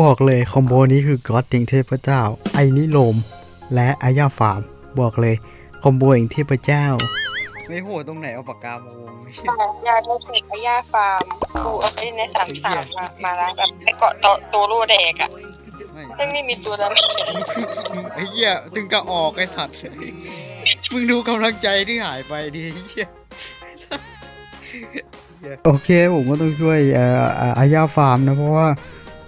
บอกเลยคอมโบนี้คือก็อดจริงเทพเจ้า ไอริโลม และอายาฟาร์ม บอกเลยคอมโบเองเทพเจ้า ไม่โหดตรงไหนเอาปากกามาวงยาโดเทคกับยาฟาร์มกูเอาไปในสามสามมามาแล้วแบบไปเกาะโตตัวรูแดกอะซึ่งไม่มีตัวแล้วไอ้เหี้ยถึงกะออกไอ้ถัดมึงดูกำลังใจที่หายไปดิไอ้เหี้ยโอเคผมก็ต้องช่วยเอ่ออ่าอายาฟาร์มนะเพราะว่า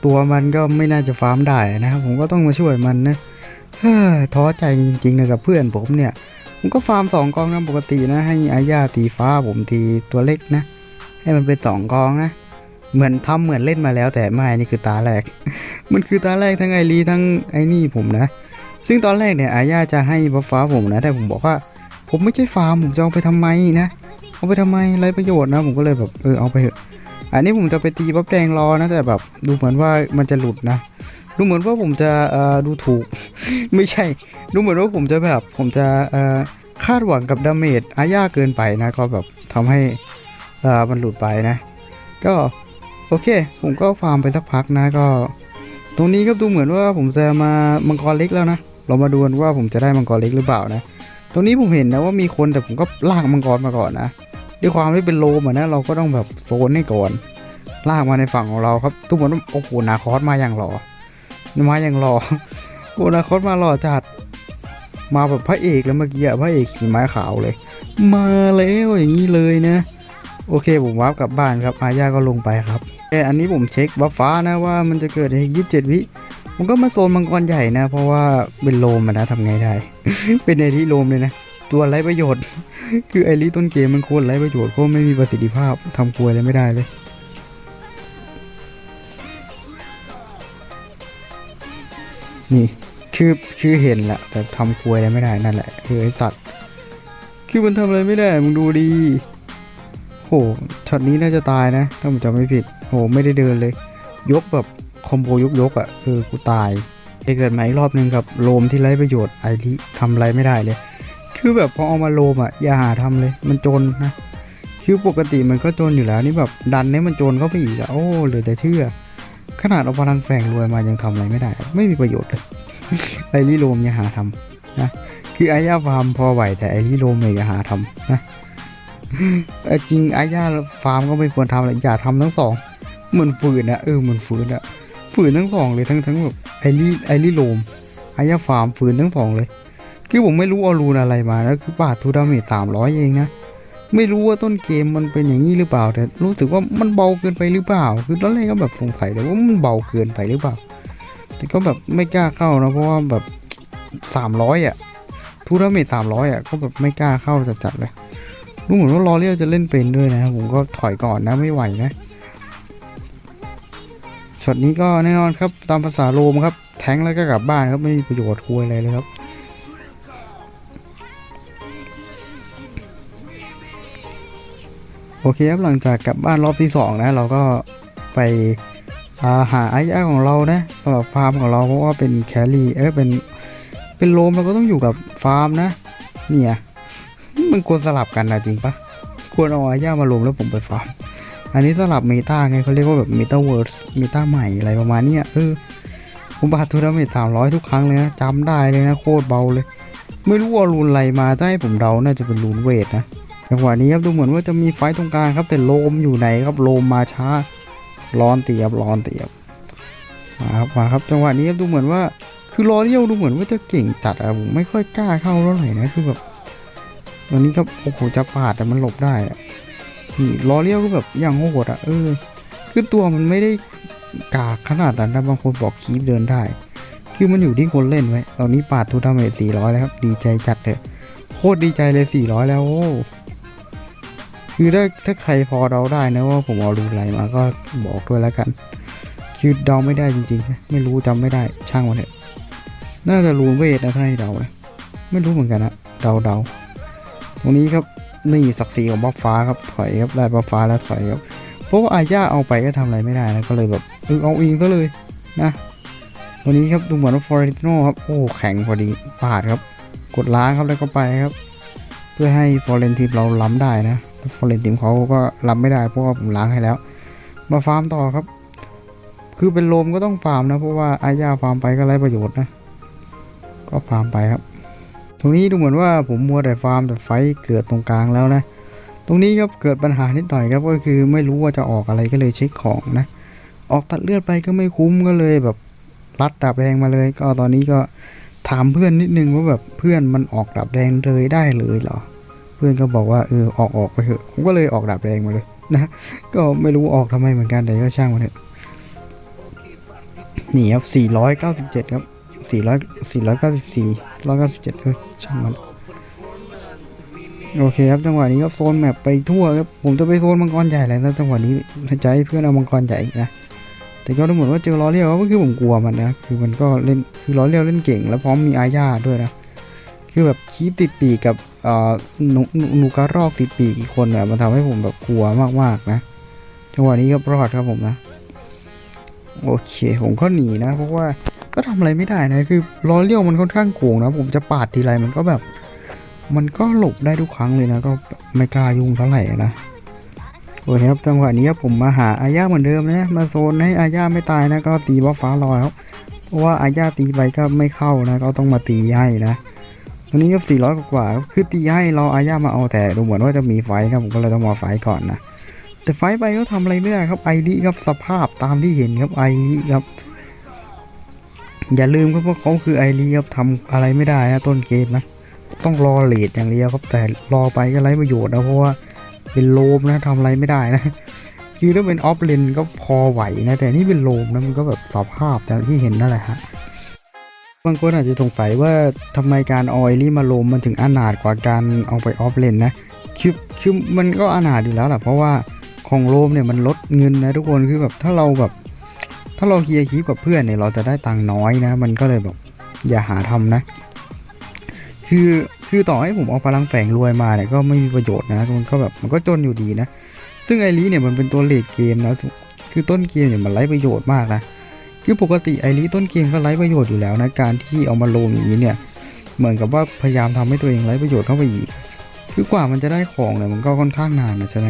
ตัวมันก็ไม่น่าจะฟาร์มได้นะครับผมก็ต้องมาช่วยมันนะท้อใจจริงๆนะกับเพื่อนผมเนี่ยผมก็ฟาร์มสองกองตามปกตินะให้อายาตีฟ้าผมทีตัวเล็กนะ ให้มันเป็นสองกองนะ เหมือนทำเหมือนเล่นมาแล้วแต่ไม่นี่คือตาแรก มันคือตาแรกทั้งไอรีทั้งไอ้นี่ผมนะ ซึ่งตอนแรกเนี่ยอาญาจะให้บัฟฟ้าผมนะแต่ผมบอกว่า ผมไม่ใช่ฟาร์มผมจะเอาไปทำไมนะเอาไปทำไมไรประโยชน์นะ ผมก็เลยแบบเออเอาไปเถอะ อันนี้ผมจะไปตีบัฟแดงรอนะแต่แบบดูเหมือนว่ามันจะหลุดนะ ดูเหมือนว่าผมจะเออดูถูก ไม่ใช่ ดูเหมือนว่าผมจะแบบผมจะคาดหวังกับดาเมจอาญาเกินไปนะก็แบบทำให้มันหลุดไปนะ ก็โอเค ผมก็ฟาร์มไปสักพักนะก็ ตรงนี้ก็ดูเหมือนว่าผมจะมามังกรเล็กแล้วนะเรามาดูกันว่าผมจะได้มังกรเล็กหรือเปล่านะ ตรงนี้ผมเห็นนะว่ามีคนแต่ผมก็ลากมังกรมาก่อนนะ ด้วยความที่เป็นโลมอะนะเราก็ต้องแบบโซนให้ก่อน ลากมาในฝั่งของเราครับ ทุกคนโอ้โหนาคอสมาอย่างหล่อมาอย่างหล่อโอ้นาคอสมาหล่อจัดมาแบบพระเอกแล้วเมื่อกี้อะพระเอกขี่ม้าขาวเลย มาแล้วอย่างนี้เลยนะ โอเคผมวาร์ปกลับบ้านครับอาญาก็ลงไปครับแต่อันนี้ผมเช็คบัฟฟ้านะว่ามันจะเกิดในยี่สิบเจ็ดวิผมก็มาโซนมังกรใหญ่นะ เพราะว่าเป็นโลมนะทำไงได้ เป็นไอริโลมเลยนะ ตัวไร้ประโยชน์ คือไอริต้นเกมมันโคตรไร้ประโยชน์โคตรไม่มีประสิทธิภาพทำครัวอะไรไม่ได้เลย นี่คือคือเห็นแหละแต่ทำครัวอะไรไม่ได้นั่นแหละ คือไอสัตว์ คือมันทำอะไรไม่ได้มึงดูดีโหช็อตนี้น่าจะตายนะ ถ้าผมจำไม่ผิดโหไม่ได้เดินเลย ยกแบบคอมโบยกยกอะ่ะเออกูตายได้เกิดมาอีกรอบหนึ่งกับโลมที่ไร้ประโยชน์ไอริทำอะไรไม่ได้เลย คือแบบพอเอามาโลมอะอย่าหาทำเลย มันจนนะคือปกติมันก็จนอยู่แล้วนี่แบบดันให้มันจนเข้าไปอีกอะโอ้เหลือแต่เชื่อ ขนาดเอาพลังแฝงรวยมายังทำอะไรไม่ได้ ไม่มีประโยชน์เลยไอริโลมอย่าหาทำนะคือไอยาฟาร์มพอไหวแต่ไอริโลมอย่าหาทำนะเอจริงไอ้ย่าฟาร์มก็ไม่ควรทำเลยอย่าทำทั้งสองเหมือนฝืนนะเออเหมือนฝืนอะฝืนทั้งสองเลยทั้งทั้งแบบไอรีไอรีโลมไอ้ย่าฟาร์มฝืนทั้งสองเลย คือผมไม่รู้เอารูนอะไรมาแล้วคือบาททูดาเมจสามร้อยเองนะ ไม่รู้ว่าต้นเกมมันเป็นอย่างนี้หรือเปล่า แต่รู้สึกว่ามันเบาเกินไปหรือเปล่า คือตอนแรกก็แบบสงสัยเลยว่ามันเบาเกินไปหรือเปล่า แต่ก็แบบไม่กล้าเข้านะเพราะว่าแบบสามร้อยอะทูดาเมจสามร้อยอะก็แบบไม่กล้าเข้าจัดๆเลยรู้เหมือนว่าลอเรียลจะเล่นเป็นด้วยนะ ผมก็ถอยก่อนนะไม่ไหวนะช็อตนี้ก็แน่นอนครับตามภาษาโรมครับ แทงแล้วก็กลับบ้านครับไม่มีประโยชน์คุยอะไรเลยครับ อเคครับหลังจากกลับบ้านรอบที่สองนะ เราก็ไปาหาไอ้ยาของเรานะสำหรับฟาร์มของเราเพราะว่าเป็นแครี่เออเป็นเป็นโรมเราก็ต้องอยู่กับฟาร์มนะ เนี่ยมันควรสลับกันนะจริงปะควรเอาอาย่ามารวมแล้วผมไปฟาร์มอันนี้สลับเมตาไงเขาเรียกว่าแบบเมตาเวิร์สเมตาใหม่อะไรประมาณนี้เออผมบาททูนาเมตสามร้อยทุกครั้งเลยนะจำได้เลยนะโคตรเบาเลย ไม่รู้ว่ารูนอะไรมาถ้าให้ผมเดาน่าจะเป็นรูนเวทนะ จังหวะนี้ครับดูเหมือนว่าจะมีไฟตรงกลางครับ แต่โลมอยู่ไหนครับโลมมาช้าร้อนเตียบร้อนเตียบมาครับมาครับจังหวะนี้ครับดูเหมือนว่าคือรอเรียวดูเหมือนว่าจะเก่งจัดอะผมไม่ค่อยกล้าเข้าเท่าไหร่นะคือแบบวันนี้ครับโอ้โหจะปาดแต่มันหลบได้อะนี่ล้อเลี้ยวก็แบบอย่างโหดอะเออ คือตัวมันไม่ได้กากขนาดนั้นนะบางคนบอกคีบเดินได้ คือมันอยู่ที่คนเล่นไว้ตอนนี้ปาดทูดาเมจ400แล้วครับ ดีใจจัดเลยโคตรดีใจเลย400แล้วโอ้ คือถ้าถ้าใครพอเดาได้นะว่าผมเอารูอะไรมาก็บอกด้วยแล้วกันคือเดาไม่ได้จริงๆ ไม่รู้จำไม่ได้ช่างมันเถอะน่าจะรูนเวทนะถ้าให้เดานะไม่รู้เหมือนกันนะเดาเดาตรงนี้ครับนี่ศักดิ์ศรีของบัฟฟ้าครับถอยครับได้บัฟฟ้าแล้วถอยครับเพราะว่าอาญาเอาไปก็ทำอะไรไม่ได้นะก็เลยแบบเออเอาเองซะเลยนะวันนี้ครับดูเหมือนว่าฟอร์เรนติโนครับโอ้แข็งพอดีปาดครับ กดล้างครับแล้วก็ไปครับ เพื่อให้ฟอร์เรนทีมเราล้ำได้นะ ฟอร์เรนทีมเขาก็ล้ำไม่ได้เพราะว่าผมล้างให้แล้ว มาฟาร์มต่อครับ คือเป็นโลมก็ต้องฟาร์มนะเพราะว่าอาญาฟาร์มไปก็ไร้ประโยชน์นะ ก็ฟาร์มไปครับ ตรงนี้ดูเหมือนว่าผมมัวแต่ฟาร์มแต่ไฟเกิดตรงกลางแล้วนะ ตรงนี้ครับเกิดปัญหานิดหน่อยครับก็คือไม่รู้ว่าจะออกอะไรก็เลยเช็คของนะ ออกตัดเลือดไปก็ไม่คุ้มก็เลยแบบรัดดาบแดงมาเลย ก็ตอนนี้ก็ถามเพื่อนนิดนึงว่าแบบเพื่อนมันออกดาบแดงเลยได้เลยเหรอ เพื่อนก็บอกว่าเออออกออกไปเถอะผมก็เลยออกดาบแดงมาเลยนะก็ไม่รู้ออกทำไมเหมือนกันแต่ก็ช่างมันเถอะนี่ครับ497 ครับ 400 494 197เฮ้ยช่างมันโอเคครับจังหวะนี้ก็โซนแมปไปทั่วครับผมจะไปโซนมังกรใหญ่แล้วนะจังหวะนี้ให้เพื่อนเอามังกรใหญ่อีกนะแต่ก็ดูเหมือนว่าเจอล้อเลี้ยวก็คือผมกลัวมันนะคือมันก็เล่นคือล้อเลี้ยวเล่นเก่ง แล้วพร้อมมีอาญาด้วยนะ คือแบบคีปติดปีกกับเอ่อหนูหนูกระรอกติดปีกอีกคนอะมันทำให้ผมแบบกลัวมากๆนะจังหวะนี้ก็รอดครับผมนะ โอเค ผมก็หนีนะ เพราะว่าก็ทำอะไรไม่ได้นะ คือล้อเลี้ยวมันค่อนข้างโกงนะ ผมจะปาดทีไรมันก็แบบ มันก็หลบได้ทุกครั้งเลยนะ ก็ไม่กล้ายุ่งเท่าไหร่นะโอเคครับจังหวะนี้ผมมาหาอาญาเหมือนเดิมนะมาโซนให้อาญาไม่ตายนะ ก็ตีบอสฟ้าลอยครับเพราะว่าอาญาตีไปก็ไม่เข้านะ ก็ต้องมาตีให้นะ ตอนนี้ก็400 กว่า คือตีให้เราอาญามาเอาแต่ดูเหมือนว่าจะมีไฟครับผมก็เลยต้องมาไฟก่อนนะ แต่ไฟไปก็ทำอะไรไม่ได้ครับไอริครับสภาพตามที่เห็นครับไอริครับ อย่าลืมครับว่าเขาคือไอริครับทำอะไรไม่ได้นะต้นเกมนะ ต้องรอเลดอย่างเดียวครับแต่รอไปก็ไร้ประโยชน์นะเพราะว่าเป็นโลมนะทำอะไรไม่ได้นะคือถ้าเป็นออฟเลนก็พอไหวนะแต่นี่เป็นโลมนะมันก็แบบสภาพอย่างที่เห็นนั่นแหละฮะ บางคนอาจจะสงสัยว่าทำไมการเอาไอรี่มาโลมมันถึงอนาถกว่าการเอาไปออฟเลนนะคือคือมันก็อนาถอยู่แล้วแหละเพราะว่าของโลมเนี่ยมันลดเงินนะทุกคนคือแบบถ้าเราแบบถ้าเราเคลียร์คีปกับเพื่อนเนี่ยเราจะได้ตังค์น้อยนะ มันก็เลยแบบอย่าหาทำนะ คือคือต่อให้ผมเอาพลังแฝงรวยมาเนี่ยก็ไม่มีประโยชน์นะมันก็แบบมันก็จนอยู่ดีนะ ซึ่งไอรีเนี่ยมันเป็นตัวเลดเกมนะคือต้นเกมเนี่ยมันไร้ประโยชน์มากนะ คือปกติไอรีต้นเกมก็ไร้ประโยชน์อยู่แล้วนะการที่เอามาลงอย่างนี้เนี่ยเหมือนกับว่าพยายามทำให้ตัวเองไร้ประโยชน์เข้าไปอีก คือกว่ามันจะได้ของเนี่ยมันก็ค่อนข้างนานนะใช่ไหม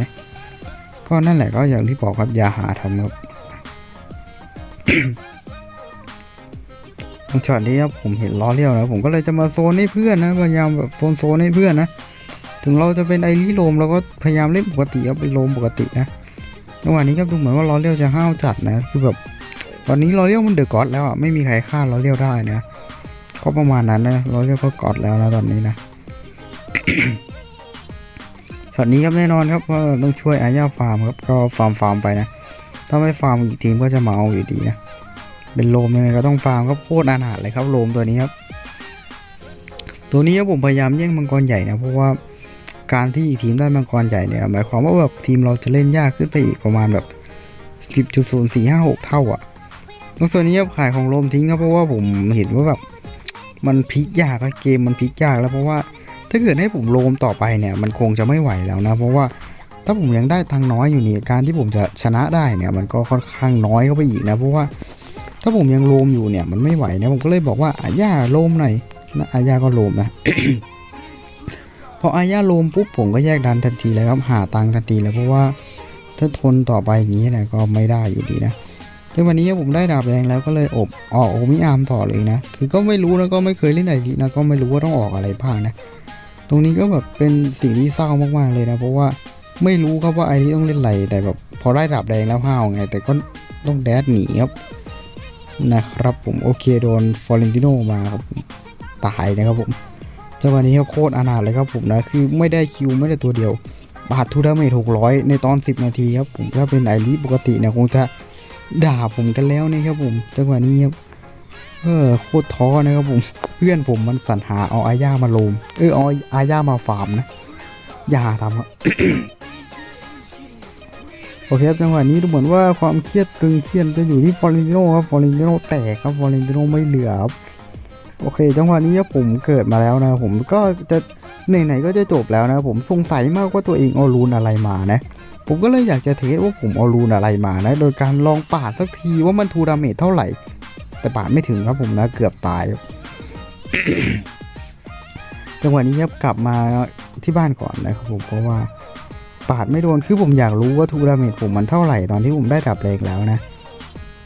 ก็นั่นแหละก็อย่างที่บอกครับอย่าหาทำครับตรงช็อตนี้ครับผมเห็นล้อเลี้ยวนะผมก็เลยจะมาโซนให้เพื่อนนะพยายามแบบโซนโซนให้เพื่อนนะถึงเราจะเป็นไอรีโลมเราก็พยายามเล่นปกติครับไปโลมปกตินะจังหวะนี้ครับดูเหมือนว่าล้อเลี้ยวจะห้าวจัดนะคือแบบ ตอนนี้ลอเลี้ยวมันเดือดก๊อตแล้วอะไม่มีใครฆ่าลอเลี้ยวได้นะก็ประมาณนั้นนะลอเลี้ยวก็ก๊อตแล้วนะตอนนี้นะช็อตนี้ครับแน่นอนครับว่าต้องช่วยอาญาฟาร์มครับก็ฟาร์มฟาร์มไปนะถ้าไม่ฟาร์มอีกทีมก็จะมาเอาอยู่ดีนะเป็นโลมยังไงก็ต้องฟาร์มครับโคตรอนาถเลยครับโลมตัวนี้ครับตัวนี้ครับผมพยายามแย่งมังกรใหญ่นะเพราะว่าการที่อีกทีมได้มังกรใหญ่เนี่ยหมายความว่าแบบทีมเราจะเล่นยากขึ้นไปอีกประมาณแบบ10.0456 เท่าอะ่ะ แล้วส่วนนี้ครับขายของโลมทิ้งครับเพราะว่าผมเห็นว่าแบบมันพลิกยากแล้วเกมมันพลิกยากแล้วเพราะว่าถ้าเกิดให้ผมโลมต่อไปเนี่ย มันคงจะไม่ไหวแล้วนะ เพราะว่าถ้าผมยังได้ตังน้อยอยู่เนี่ยการที่ผมจะชนะได้เนี่ย มันก็ค่อนข้างน้อยเข้าไปอีกนะ เพราะว่าถ้าผมยังโลมอยู่เนี่ย มันไม่ไหวนะผมก็เลยบอกว่าอาญาโลมหน่อยนะอาญาก็โลมนะพออาญาโลมปุ๊บผมก็แยกดันทันทีเลยครับหาตังทันทีเลยเพราะว่าถ้าทนต่อไปอย่างนี้เนะก็ไม่ได้อยู่ดีนะ ซึ่งวันนี้ผมได้ดาบแรงแล้วก็เลยอบออกโอมิอาร์มต่อเลยนะ คือก็ไม่รู้นะก็ไม่เคยเล่นไอรีนะก็ไม่รู้ว่าต้องออกอะไรบ้างนะ ตรงนี้ก็แบบเป็นสิ่งที่เศร้ามากๆเลยนะ เพราะว่าไม่รู้ครับว่าไอรีต้องเล่นอะไรแต่แบบพอได้ดาบแดงแล้วห้าวไง แต่ก็ต้องแดดหนีครับนะครับผมโอเคโดนฟอร์เรนติโนมาครับตายนะครับผมจังหวะนี้ก็โคตรอนาถเลยครับผมนะคือไม่ได้คิวไม่ได้ตัวเดียวบาททูดาเมจหกร้อยในตอน 10 นาทีครับผมถ้าเป็นไอรีปกติเนี่ยคงจะ ด่าผมกันแล้วนะครับผมจังหวะนี้ครับเออโคตรท้อนะครับผม เพื่อนผมมันสรรหาเอาอาญามาโลมเออเอาอาญามาฟาร์มนะ อย่าทำครับโอเคครับจังหวะนี้ดูเหมือนว่าความเครียดตึงเครียดจะอยู่ที่ฟอร์เรนติโนครับฟอร์เรนติโนแตกครับฟอร์เรนติโนไม่เหลือครับโอเค จังหวะนี้ครับผมเกิดมาแล้วนะผมก็จะไหนๆก็จะจบแล้วนะผมสงสัยมากว่าตัวเองเอารูนอะไรมานะ ผมก็เลยอยากจะเทสว่าผมเอารูนอะไรมานะ โดยการลองปาดสักทีว่ามันทูดาเมจเท่าไหร่ แต่ปาดไม่ถึงครับผมนะเกือบตายจังหวะนี้ครับกลับมาที่บ้านก่อนนะครับผมเพราะว่าปาดไม่โดนคือผมอยากรู้ว่าทูดาเมจผมมันเท่าไหร่ตอนที่ผมได้ดับแรงแล้วนะ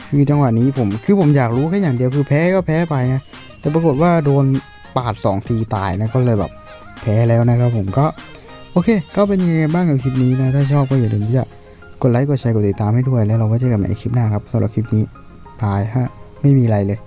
คือจังหวะนี้ผมคือผมอยากรู้แค่อย่างเดียวคือแพ้ก็แพ้ไปนะแต่ปรากฏว่าโดนปาด2องทีตายนะก็เลยแบบแพ้แล้วนะครับผมก็ โอเค ก็เป็นยังไงบ้างกับคลิปนี้นะ ถ้าชอบก็อย่าลืมที่จะกดไลค์ กดแชร์ กดติดตามให้ด้วย แล้วเราก็เจอกันใหม่ในคลิปหน้าครับสำหรับคลิปนี้บายฮะ ไม่มีอะไรเลย